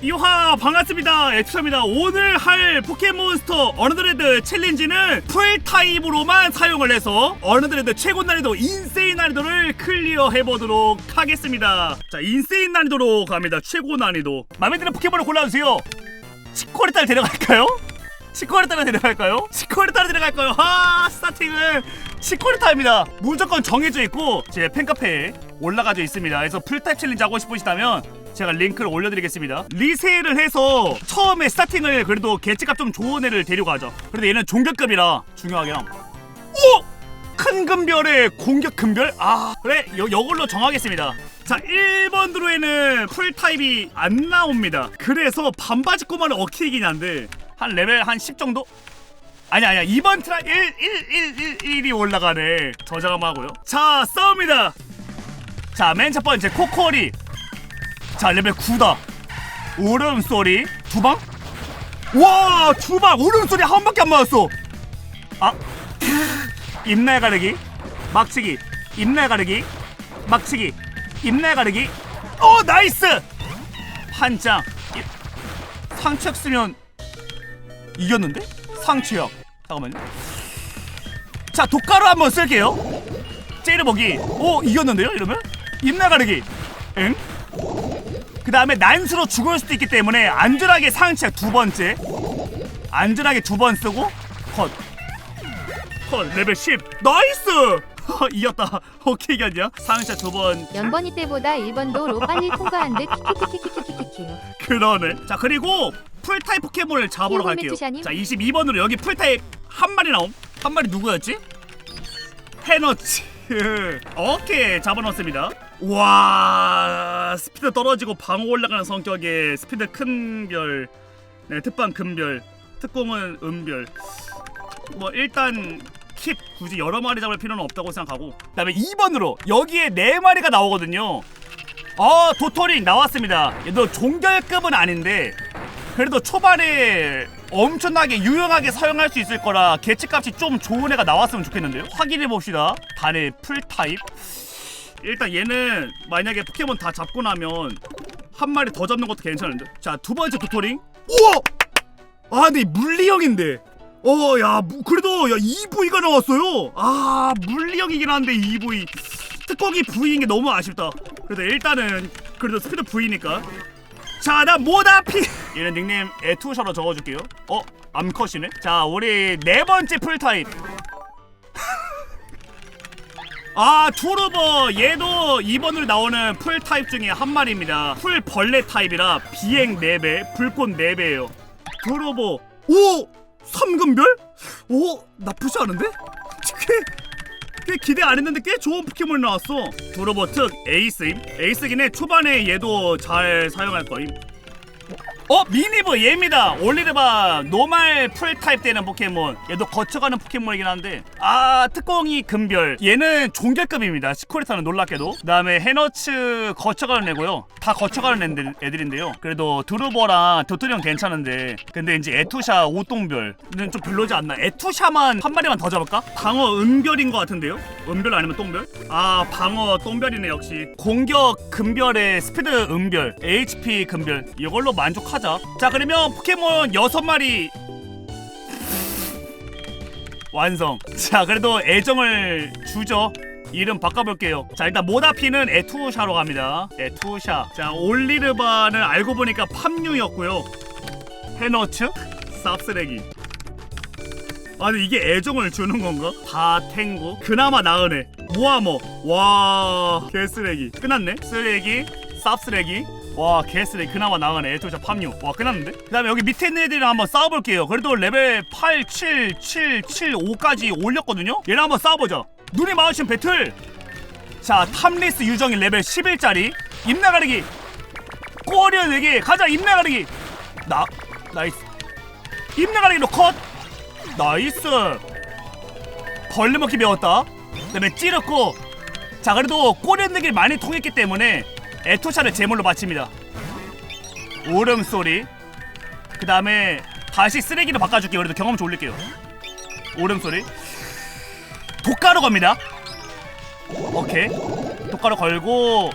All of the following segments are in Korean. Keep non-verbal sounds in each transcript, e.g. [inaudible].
이화 반갑습니다. 엑스입니다. 오늘 할 포켓몬스터 어느드레드 챌린지는 풀타입으로만 사용을 해서 어느드레드 최고 난이도 인세인 난이도를 클리어 해보도록 하겠습니다. 자 인세인 난이도로 갑니다. 최고 난이도. 마음에 드는 포켓몬을 골라주세요. 치코레타를 데려갈까요? 치코레타를 데려갈까요? 치코레타를 데려갈까요? 하 스타팅은 치코레타입니다. 무조건 정해져 있고 제 팬카페에 올라가져 있습니다. 그래서 풀타입 챌린지 하고 싶으시다면 제가 링크를 올려드리겠습니다. 리세일을 해서 처음에 스타팅을 그래도 개체값 좀 좋은 애를 데려가죠. 그래도 얘는 종격급이라 중요하긴 함. 오! 큰 금별의 공격 금별? 아 그래 요, 요걸로 정하겠습니다. 자 1번 드로에는 풀타입이 안 나옵니다. 그래서 반바지 꼬마는 어케이긴 한데 한 레벨 한 10 정도? 아니 아니야. 2번 트라 1 1 1 1 1이 올라가네. 저장 한번 하고요. 자 싸웁니다. 자 맨 첫 번째 코코리 자 레벨 9다. 울음소리 두 방? 와 두 방. 울음소리 한 방밖에 안 맞았어. 아 입날 가르기 막치기 입날 가르기 막치기 입날 가르기. 어 나이스! 한장 상처 쓰면 이겼는데? 상처역 잠깐만요. 자 독가루 한번 쓸게요. 째려보기? 오 이겼는데요 이러면? 입날 가르기. 응? 그 다음에 난수로 죽을 수도 있기 때문에 안전하게 상체약 두 번째. 안전하게 두 번 쓰고 컷. 컷 레벨 10 나이스! 이겼다. [laughs] 오케이 이겼냐? 상체 두번. 연번이 때보다 1번도로 빨리 [laughs] 통과한 듯 키키키키키키키키 그러네. 자 그리고 풀타입 포켓몬을 잡으러 갈게요? 자 22번으로 여기 풀타입 한 마리 나옴. 한 마리 누구였지? 해너치. [laughs] 오케이 잡아놓습니다 와 스피드 떨어지고 방어 올라가는 성격의 스피드 큰 별 네, 특방 금별 특공은 은별. 뭐 일단 킵 굳이 여러 마리 잡을 필요는 없다고 생각하고 그다음에 2번으로 여기에 네 마리가 나오거든요. 어 도토링 나왔습니다. 얘도 종결급은 아닌데 그래도 초반에 엄청나게 유용하게 사용할 수 있을 거라 개체값이 좀 좋은 애가 나왔으면 좋겠는데요. 확인해 봅시다. 단의 풀 타입 일단 얘는 만약에 포켓몬 다 잡고 나면 한 마리 더 잡는 것도 괜찮은데 자두 번째 도토링 우와 아 근데 이 물리형인데 어야 그래도 야 EV가 나왔어요 아 물리형이긴 한데 EV 특공이 V인 게 너무 아쉽다 그래도 일단은 그래도 스피드 V니까 자, 나 모다피. 얘는 닉네임 에투셔로 적어줄게요. 어, 암컷이네. 자, 우리 네 번째 풀타입. 아, 투르버 얘도 2번으로 나오는 풀 타입 중에 한 마리입니다. 풀 벌레 타입이라 비행 4배, 불꽃 4배예요. 투르버. 오! 삼금별? 오, 나쁘지 않은데? 꽤, 꽤 기대 안 했는데 꽤 좋은 포켓몬이 나왔어. 투르버 특 에이스임. 에이스긴 해. 초반에 얘도 잘 사용할 거임. 어 미니브 얘입니다. 올리르바 노말 풀 타입 되는 포켓몬. 얘도 거쳐가는 포켓몬이긴 한데. 아 특공이 금별. 얘는 종결급입니다. 시코리타는 놀랍게도. 그 다음에 해너츠 거쳐가는 애고요. 다 거쳐가는 애들, 애들 인데요. 그래도 드루버랑 도토리형 괜찮은데. 근데 이제 에투샤 오똥별은 좀 별로지 않나? 에투샤만 한 마리만 더 잡을까? 방어 은별인 것 같은데요? 은별 아니면 똥별? 아 방어 똥별이네 역시. 공격 금별에 스피드 은별. HP 금별. 이걸로 만족하 자 자 그러면 포켓몬 6마리. 완성. 자 그래도 애정을 주죠. 이름 바꿔볼게요. 자 일단 모다피는 에투샤로 갑니다. 에투샤. 자 올리르바는 알고 보니까 팜유였고요. 해너츠 쌉쓰레기. 아니 이게 애정을 주는 건가? 바탱고? 그나마 나은 애 모아머 와 개쓰레기. 끝났네. 쓰레기 쌉쓰레기? 와 개쓰레기. 그나마 나은 애 에토샤 팜유 와 끝났는데? 그 다음에 여기 밑에 있는 애들이랑 한번 싸워볼게요. 그래도 레벨 8, 7, 7, 7, 5까지 올렸거든요? 얘랑 한번 싸워보자 눈이 마주친 배틀! 자 탐리스 유정이 레벨 11짜리. 입나가리기! 꼬리어 내기 가자 입나가리기! 나 나이스. 입나가리기로 컷! 나이스! 벌레 먹기 배웠다. 그 다음에 찌르고! 자 그래도 꼬리내기를 많이 통했기 때문에 에토샤를 제물로 바칩니다. 오름소리. 그 다음에 다시 쓰레기로 바꿔줄게요. 그래도 경험 좀 올릴게요. 오름소리. 독가루 겁니다. 오케이. 독가루 걸고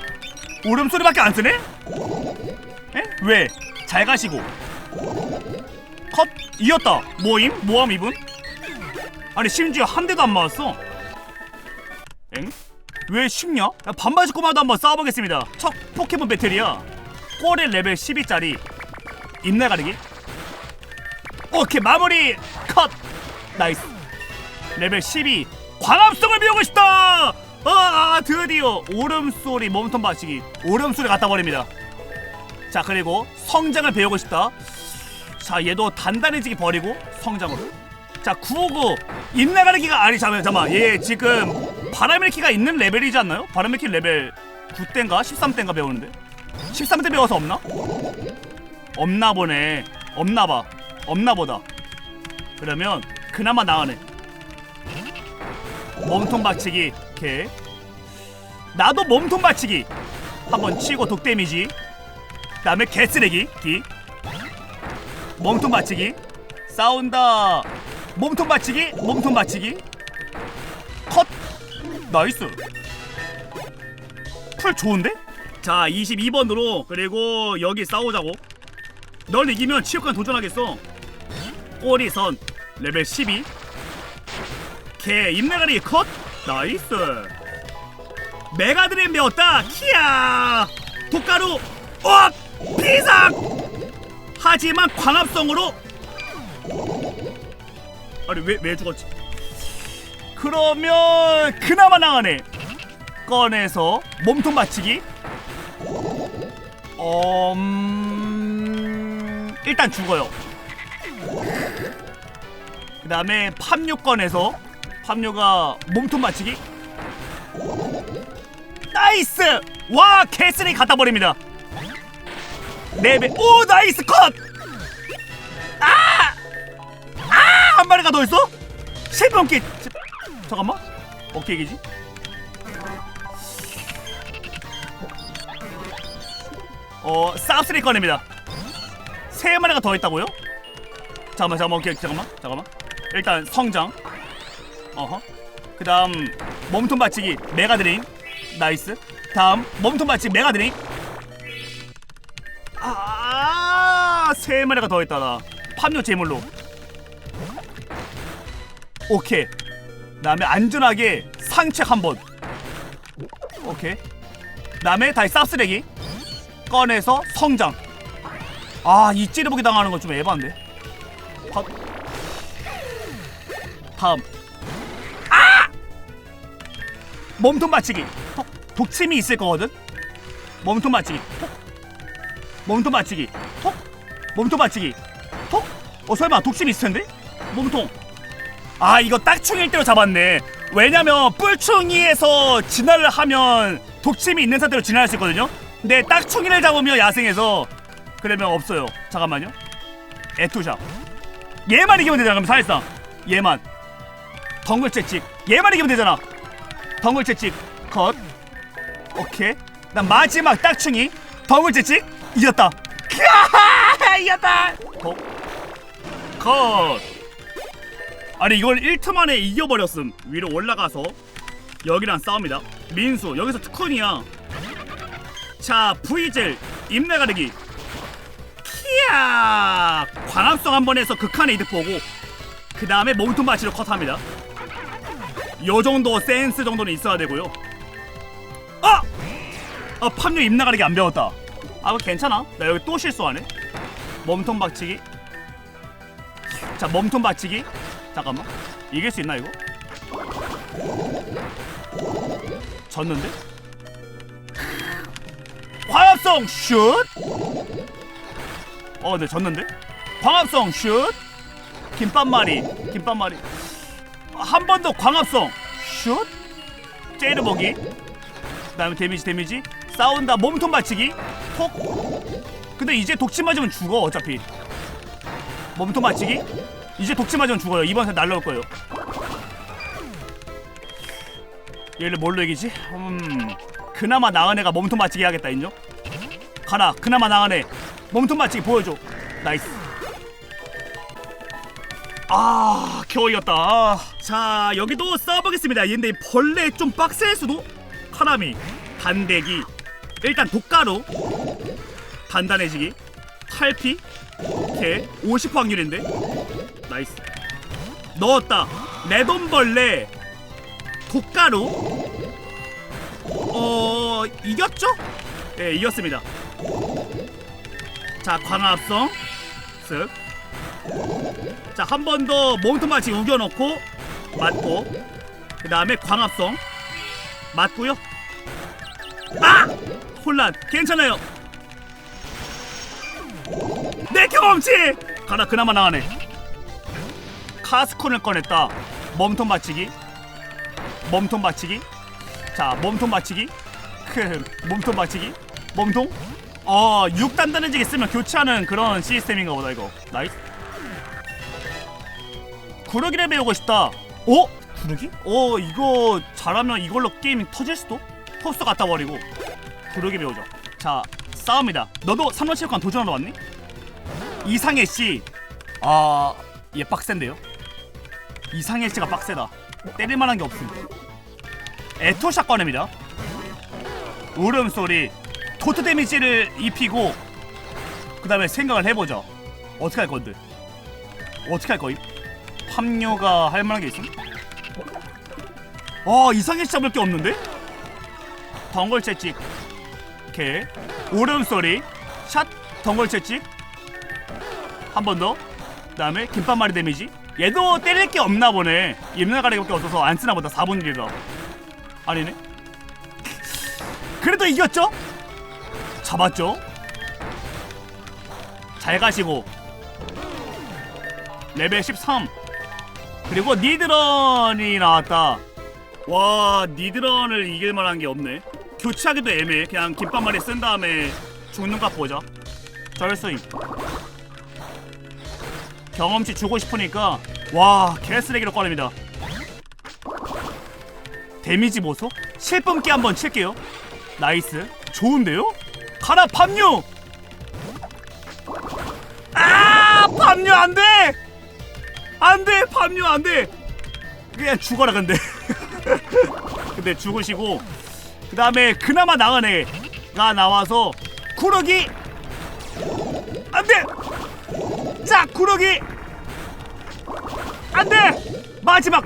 오름소리밖에 안 쓰네? 에? 왜? 잘 가시고. 컷. 이겼다. 모임? 모함 이분? 아니 심지어 한 대도 안 맞았어. 엥? 왜 쉽냐? 야, 반바지 꼬마도 한번 싸워보겠습니다. 첫 포켓몬 배틀이야. 꼬리 레벨 12짜리. 입내 가리기. 오케이 마무리. 컷. 나이스. 레벨 12 광합성을 배우고 싶다! 아 드디어 오름소리 몸통 받치기. 오름소리 갖다 버립니다. 자 그리고 성장을 배우고 싶다. 자 얘도 단단해지기 버리고 성장으로. 자959 입나가르기가 아니 잠깐만 잠깐만. 얘 지금 바람일키가 있는 레벨이지 않나요? 바람일키 레벨 9대인가? 13대인가 배우는데? 13대 배워서 없나? 없나 보네. 없나 봐. 없나 보다. 그러면 그나마 나으네. 몸통 받치기. 오케이 나도 몸통 받치기. 한번 치고 독 데미지. 그 다음에 개쓰레기. D 몸통 받치기. 싸운다. 몸통 받치기. 몸통 받치기. 컷 나이스. 풀 좋은데? 자 22번으로 그리고 여기 싸우자고. 널 이기면 치욕관 도전하겠어. 꼬리선 레벨 12 개 입나가리 컷. 나이스. 메가드림 배웠다. 키야. 독가루. 엇 비상 하지만 광합성으로. 아니 왜 왜 죽었지 그러면 그나마 나가네 꺼내서 몸통 받치기. 음... 일단 죽어요. 그 다음에 팜유 꺼내서 팜유가 몸통 받치기. 나이스! 와 개쓰레기 갖다 버립니다. 네배. 오 나이스 컷! 아! 아! 한 마리가 더 있어? 세명끼 잠깐만. 어깨 얘기지? 어 쌉쓰리 꺼냅니다. 세 마리가 더 있다고요? 잠깐만 잠깐만 오케이 잠깐만 잠깐만. 일단 성장. 어허. 그 다음 몸통 받치기 메가드림 나이스. 다음 몸통 받치기 메가드림 아세 마리가 더 있다 나. 팜요 제물로. 오케이 다음에 안전하게 상책 한번. 오케이. 다음에 다시 쌉쓰레기. 꺼내서 성장. 아이 찌르보기 당하는 건 좀 에반데. 바... 다음. 아! 몸통 톡 독침이 있을 거거든? 몸통 톡. 몸통 받치기. 톡. 몸통 받치기. 톡 어 설마 독침 있을 텐데? 몸통 아 이거 딱충일 대로 잡았네. 왜냐면 뿔충이에서 진화를 하면 독침이 있는 상태로 진화할 수 있거든요? 근데 딱충이를 잡으면 야생에서 그러면 없어요. 잠깐만요. 에투샵 얘만 이기면 되잖아 그럼 사실상. 얘만. 덩글 채찍. 얘만 이기면 되잖아. 덩글 채찍. 컷. 오케이. 난 마지막 딱충이 덩글 채찍. 이겼다. [laughs] 이겼다. 더. 컷 아니 이걸 1트 만에 이겨버렸음. 위로 올라가서. 여기랑 싸웁니다. 민수 여기서 특훈이야. 자 V젤 입내 가르기 키야! 광합성 한 번 해서 극한의 이득 보고 그 다음에 몸통 바치로 컷합니다. 요 정도 센스 정도는 있어야 되고요. 아! 아 팜유 입내 가르기 안 배웠다. 아 괜찮아? 나 여기 또 실수하네. 몸통 박치기. 자 몸통 받치기 잠깐만 이길 수 있나 이거? 졌는데? 광합성 슛! 어 근데 졌는데? 광합성 슛! 김밥말이 김밥말이 한 번 더 광합성 슛! 째르보기 그 다음에 데미지 데미지 싸운다 몸통 받치기 톡 근데 이제 독침 맞으면 죽어 어차피 몸통 맞히기? 이제 맞으면 죽어요. 이번 생 날라올 거예요. 얘를 뭘로 이기지? 음, 그나마 나은 애가 몸통 맞히기 하겠다 인정? 가라. 그나마 나은 애. 몸통 맞히기 보여줘. 나이스. 아, 겨우 이겼다. 아. 자, 여기도 싸워보겠습니다. 근데 이 벌레 좀 빡셀 수도? 카라미, 단대기, 일단 독가루, 단단해지기, 탈피 오케이 50 확률인데 나이스. 넣었다. 레돈벌레. 독가루? 어 이겼죠? 예 이겼습니다. 자 광합성. 쓱 자 한 번더 몸통 마치 우겨놓고 맞고 그 다음에 광합성. 맞고요. 아! 혼란. 괜찮아요. 내 경험치! 가라 그나마 나가네 카스콘을 꺼냈다 몸통 받치기 몸통 받치기 자 몸통 받치기 크 몸통 받치기 몸통 어 6단단해지게 쓰면 교체하는 그런 시스템인가 보다 이거 나이스 구르기를 배우고 싶다 어? 구르기? 어 이거 잘하면 이걸로 게임이 터질 수도? 토스 갖다 버리고 구르기 배우자 자 싸움이다 너도 3번 체육관 도전하러 왔니? 이상해 씨. 아, 얘 빡센데요? 이상해 씨가 빡세다. 때릴 만한 게 없음. 에토샷 꺼냅니다. 울음소리, 토트 데미지를 입히고 그 다음에 생각을 해보자. 어떻게 할 건데? 어떻게 할 거임? 합류가 할 만한 게 있음? 아, 이상해 씨 잡을 게 없는데? 덩굴 채찍. 오케이. 울음소리, 샷, 덩굴 채찍. 한 번 더. 그 다음에 김밥 말이 데미지. 얘도 때릴 게 없나 보네. 입날 가리밖에 없어서 안 쓰나 보다. 4분 1이라. 아니네. 그래도 이겼죠? 잡았죠? 잘 가시고. 레벨 13. 그리고 니드런이 나왔다. 와, 니드런을 이길 만한 게 없네. 교체하기도 애매해. 그냥 김밥말이 쓴 다음에 죽는 값 보자. 절스임. 경험치 주고 싶으니까 와 개쓰레기로 꺼냅니다. 데미지 보소? 실뿜기 한번 칠게요. 나이스. 좋은데요? 가라 팜유 아 팜유 안돼! 안돼 팜유 안돼! 그냥 죽어라 근데. [laughs] 근데 죽으시고 그 다음에 그나마 나은 애가 나와서 구르기! 안돼 자 구르기. 안 돼! 마지막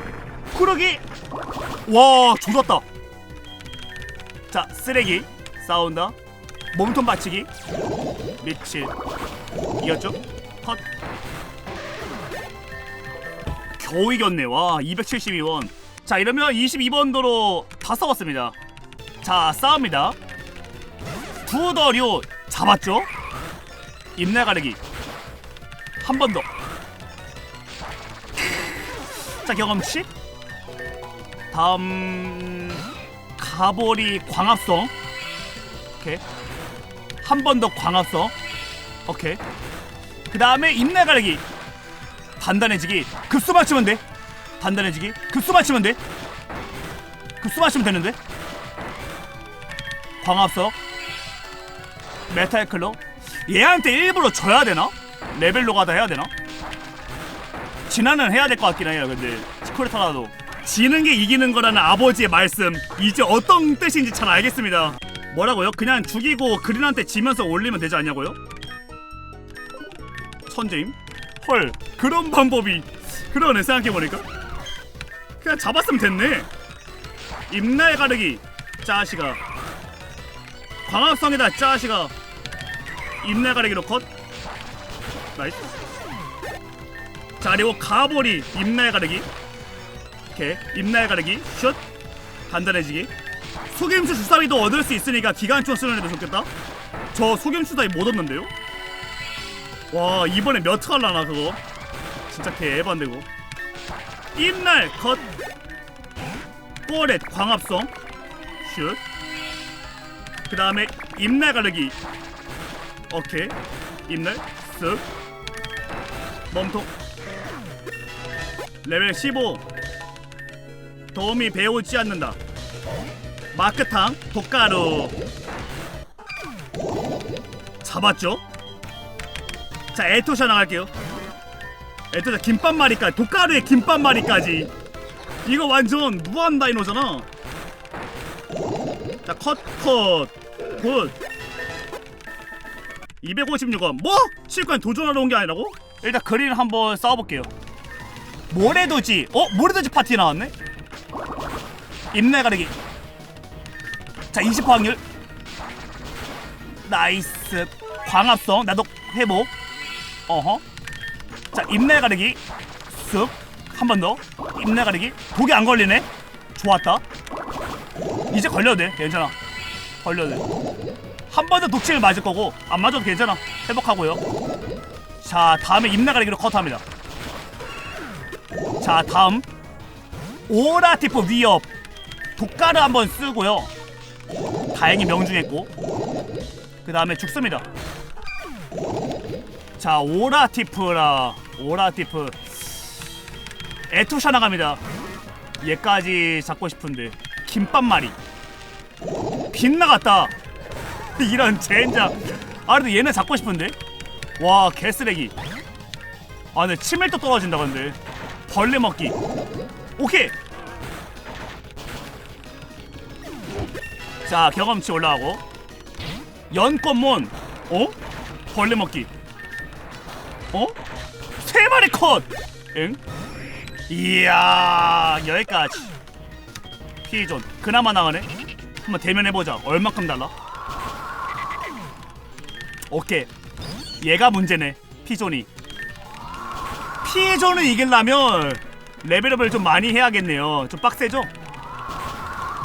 구르기. 와 조졌다. 자 쓰레기 싸운다 몸통 받치기 미칠 이겼죠? 컷. 겨우 이겼네. 와 272원. 자 이러면 22번도로 다 싸웠습니다. 자 싸웁니다. 두더류 잡았죠? 입내 가르기 한 번 더. 자 경험치. 다음 가보리 광합성. 오케이. 한 번 더 광합성. 오케이. 그 다음에 입내 가르기. 단단해지기. 급수 맞추면 돼. 단단해지기. 급수 맞추면 돼. 급수 맞추면 되는데. 광합성. 메탈 클로. 얘한테 일부러 져야 되나? 레벨로 가다 해야 되나? 진화는 해야 될 것 같긴 해요 근데 치코리타라도 지는 게 이기는 거라는 아버지의 말씀 이제 어떤 뜻인지 잘 알겠습니다 뭐라고요? 그냥 죽이고 그린한테 지면서 올리면 되지 않냐고요? 천재임? 헐 그런 방법이 그러네 생각해보니까 그냥 잡았으면 됐네 입날 가르기 짜시가 광합성이다 짜시가 입날 가르기로 컷 나이스. 자 그리고 가보리 입날 가르기. 오케이. 입날 가르기. 슛. 간단해지기. 속임수 주사위도 얻을 수 있으니까 기관총 쓰는 애도 좋겠다. 저 속임수 주사위 못 얻는데요? 와 이번에 몇 할라나 그거? 진짜 개 에반데고. 입날 컷. 꼬렛 광합성. 슛그 다음에 입날 가르기. 오케이. 입날 쓱 몸통. 레벨 15 도움이 배우지 않는다. 마크탕 독가루. 잡았죠? 자 에토샤 나갈게요. 에토샤 김밥말이까지 독가루에 김밥말이까지. 이거 완전 무한 다이노잖아. 자 컷컷 굿. 256원. 뭐? 칠관 도전하러 온 게 아니라고? 일단 그린 한번 싸워볼게요. 모래도지. 어? 모래도지 파티 나왔네? 입내 가리기. 자 20% 확률. 나이스. 광합성. 나도 회복 어허. 자 입내 가리기. 쓱 한 번 더. 입내 가리기. 독이 안 걸리네? 좋았다. 이제 걸려도 돼. 괜찮아. 걸려도 돼한 번 더 독침을 맞을 거고 안 맞아도 괜찮아. 회복하고요 자 다음에 입내 가리기로 컷합니다. 자 다음. 오라티프 위협. 독가를 한번 쓰고요. 다행히 명중했고. 그 다음에 죽습니다. 자 오라티프라. 오라티프 에투샤 나갑니다. 얘까지 잡고 싶은데. 김밥말이. 빗나갔다. [laughs] 이런 젠장. 아 근데 얘는 잡고 싶은데 와 개쓰레기. 아 근데 치밀도 떨어진다 근데. 벌레 먹기. 오케이. 자 경험치 올라가고. 연꽃몬. 어? 벌레 먹기. 어? 세 마리 컷! 응? 이야 여기까지. 피존. 그나마 나가네. 한번 대면해보자. 얼마큼 달라? 오케이 얘가 문제네 피존이 피존을 이기려면 레벨업을 좀 많이 해야겠네요. 좀 빡세죠?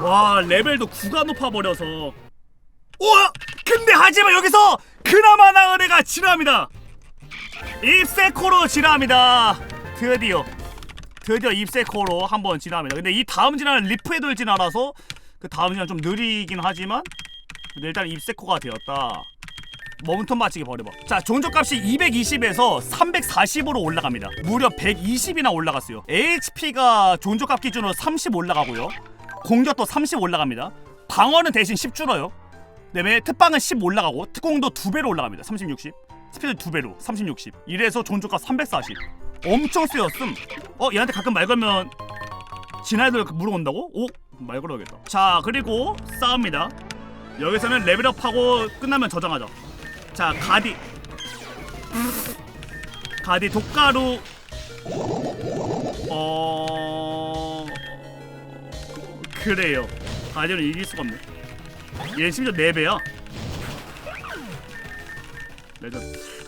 와 레벨도 9가 높아버려서. 우와! 근데 하지만 여기서 그나마 나은 애가 진화합니다. 입세코로 진화합니다. 드디어. 드디어 입세코로 한번 진화합니다. 근데 이 다음 진화는 리프에돌 진화라서 그 다음 진화 좀 느리긴 하지만 일단 입세코가 되었다 몸통 맞추기 버려봐. 자 종족값이 220에서 340으로 올라갑니다. 무려 120이나 올라갔어요. HP가 종족값 기준으로 30 올라가고요. 공격도 30 올라갑니다. 방어는 대신 10 줄어요. 그다음에 특방은 10 올라가고 특공도 2배로 올라갑니다. 30 60 스피드 2배로 30 60 이래서 종족값 340 엄청 쓰였음. 어 얘한테 가끔 말 걸면 진아이들 물어온다고? 오? 말 걸어야겠다. 자 그리고 싸웁니다. 여기서는 레벨업하고 끝나면 저장하자 자 가디. 가디 독가루. 어 그래요. 가디는 이길 수가 없네. 얘 심지어 4배야. 레전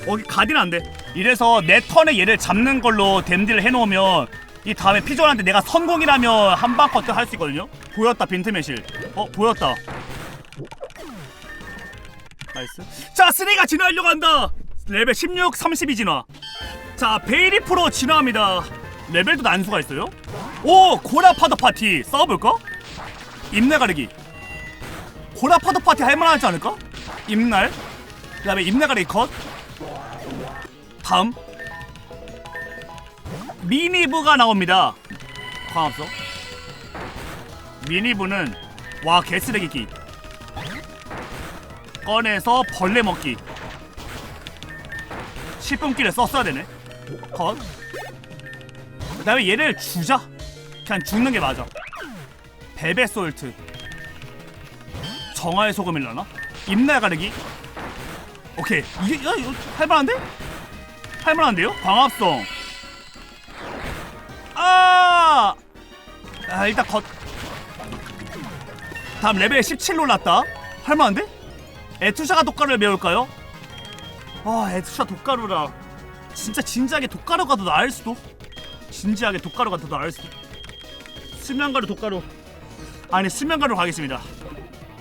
어 가디는 안돼. 이래서 내 턴에 얘를 잡는 걸로 댐딜을 해놓으면 이 다음에 피존한테 내가 성공이라면 한방 커트 할 수 있거든요. 보였다 빈틈의 실. 어 보였다 나이스. 자 쓰리가 진화하려고 한다. 레벨 16 32 진화. 자 베이리 프로 진화합니다. 레벨도 난수가 있어요? 오 고라파더 파티. 싸워볼까? 입날 가리기. 고라파더 파티 할만하지 않을까? 입날. 그 다음에 입날 가리기 컷. 다음. 미니브가 나옵니다. 광합성. 미니브는 와 개쓰레기기 꺼내서 벌레 먹기. 10분기를 썼어야 되네. 컷 그다음에 얘를 주자. 그냥 죽는 게 맞아. 베베 솔트. 정화의 소금일라나? 입날 가르기? 오케이. 이게 야 할만한데? 할만한데요? 광합성. 아, 아 일단 컷 다음 레벨 17 올랐다. 할만한데 에투샤가 독가루를 배울까요? 아 에투샤 독가루라. 진짜 진지하게 독가루가 더 나을 수도? 진지하게 독가루가 더 나을 수도? 수면가루 독가루. 아니 수면가루 가겠습니다.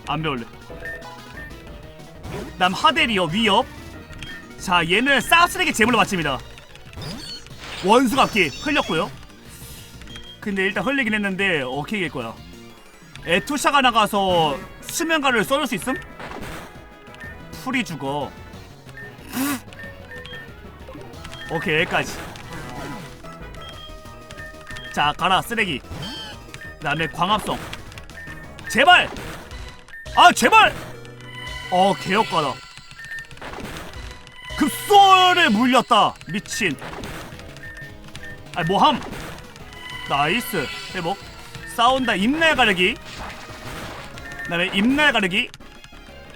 안 배울래. 다음 하데리어 위협. 자 얘는 사우스에게 제물로 바칩니다. 원수갑기 흘렸고요. 근데 일단 흘리긴 했는데 이길 거야. 에투샤가 나가서 수면가루를 썰을 수 있음? 풀이 죽어. 오케이 여기까지. 자 가라 쓰레기. 그 다음에 광합성. 제발! 아 제발! 어 개혁가다. 급소를 물렸다 미친. 아 뭐함? 나이스. 회복 싸운다 입날 가르기. 그 다음에 입날 가르기.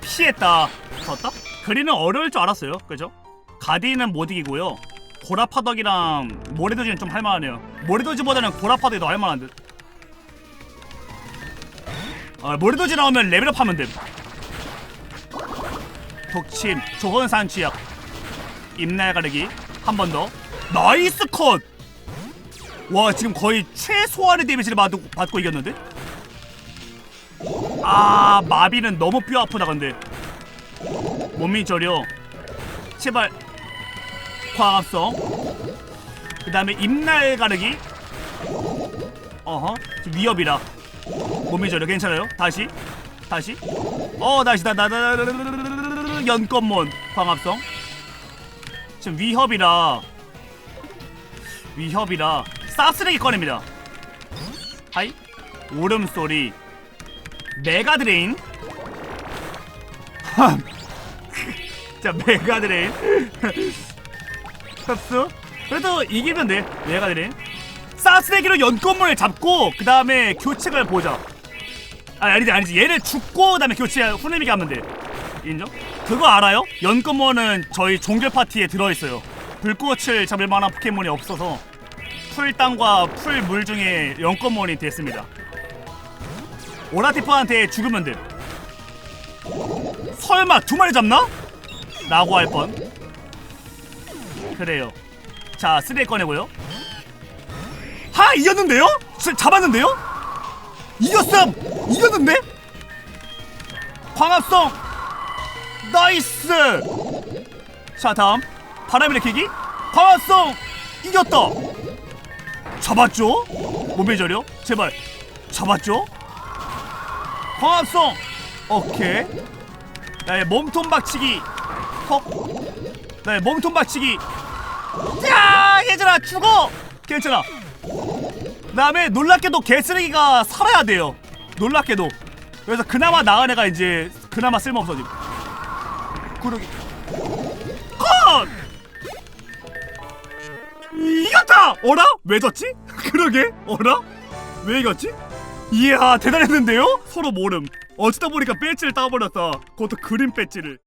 피했다 졌다 그리는 어려울 줄 알았어요. 그죠? 가디는 못 이기고요. 고라파덕이랑 모래도지는 좀 할만하네요. 모래도지보다는 고라파덕이 더 할만한데. 아, 모래도지 나오면 레벨업 하면 됨. 독침, 조건산 취약, 입날 가르기 한 번 더. 나이스 컷. 와 지금 거의 최소한의 데미지를 받고, 받고 이겼는데? 아 마비는 너무 뼈 아프다 근데 몸이 저려 제발 광합성 그 다음에 입날 가르기 어허 지금 위협이라 몸이 저려 괜찮아요 다시 다시 어 다시 다다다 연건몬 광합성 지금 위협이라 위협이라 쌉쓰레기 꺼냅니다 하이 울음소리 메가드레인 자 메가드레인 흡수 그래도 이기면 돼 메가드레인 쌉쓰레기로 연꽃문을 잡고 그 다음에 교체를 보자 아 아니지 아니지 얘를 죽고 그 다음에 교체 후네미가 하면 돼 인정? 그거 알아요? 연꽃문은 저희 종결 파티에 들어있어요 불꽃을 잡을 만한 포켓몬이 없어서 풀 땅과 풀 물 중에 연꽃몬이 됐습니다 오라티프한테 죽으면 돼. 설마 두 마리 잡나? 라고 할 뻔. 그래요. 자, 쓰레 꺼내고요. 하 이겼는데요? 자, 잡았는데요? 이겼음! 이겼는데? 광합성! 나이스! 자, 다음 바람 일으키기 광합성! 이겼다! 잡았죠? 몸에 저려? 제발 잡았죠? 광합성 오케이 나의 몸통 박치기 헉 나의 몸통 박치기. 야 얘들아 죽어! 괜찮아. 그다음에 놀랍게도 개쓰레기가 살아야 돼요. 놀랍게도. 그래서 그나마 나은 애가 이제 그나마 쓸모없어짐. 구르기. 컷! 이겼다! 어라? 왜 졌지? [laughs] 그러게. 어라? 왜 이겼지? 이야 대단했는데요? 서로 모름. 어쩌다 보니까 배지를 따버렸다. 그것도 그린 배지를